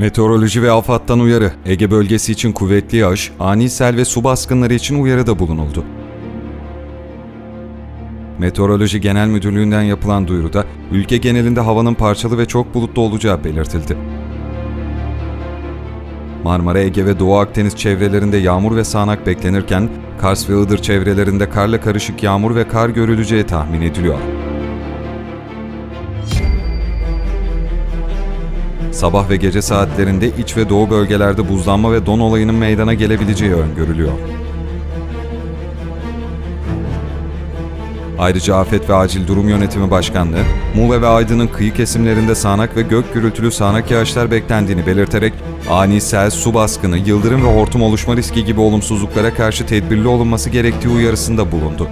Meteoroloji ve AFAD'dan uyarı. Ege bölgesi için kuvvetli yağış, ani sel ve su baskınları için uyarıda bulunuldu. Meteoroloji Genel Müdürlüğü'nden yapılan duyuruda ülke genelinde havanın parçalı ve çok bulutlu olacağı belirtildi. Marmara, Ege ve Doğu Akdeniz çevrelerinde yağmur ve sağanak beklenirken, Kars ve Iğdır çevrelerinde karla karışık yağmur ve kar görüleceği tahmin ediliyor. Sabah ve gece saatlerinde iç ve doğu bölgelerde buzlanma ve don olayının meydana gelebileceği öngörülüyor. Ayrıca Afet ve Acil Durum Yönetimi Başkanlığı, Muğla ve Aydın'ın kıyı kesimlerinde sağanak ve gök gürültülü sağanak yağışlar beklendiğini belirterek, ani sel, su baskını, yıldırım ve hortum oluşma riski gibi olumsuzluklara karşı tedbirli olunması gerektiği uyarısında bulundu.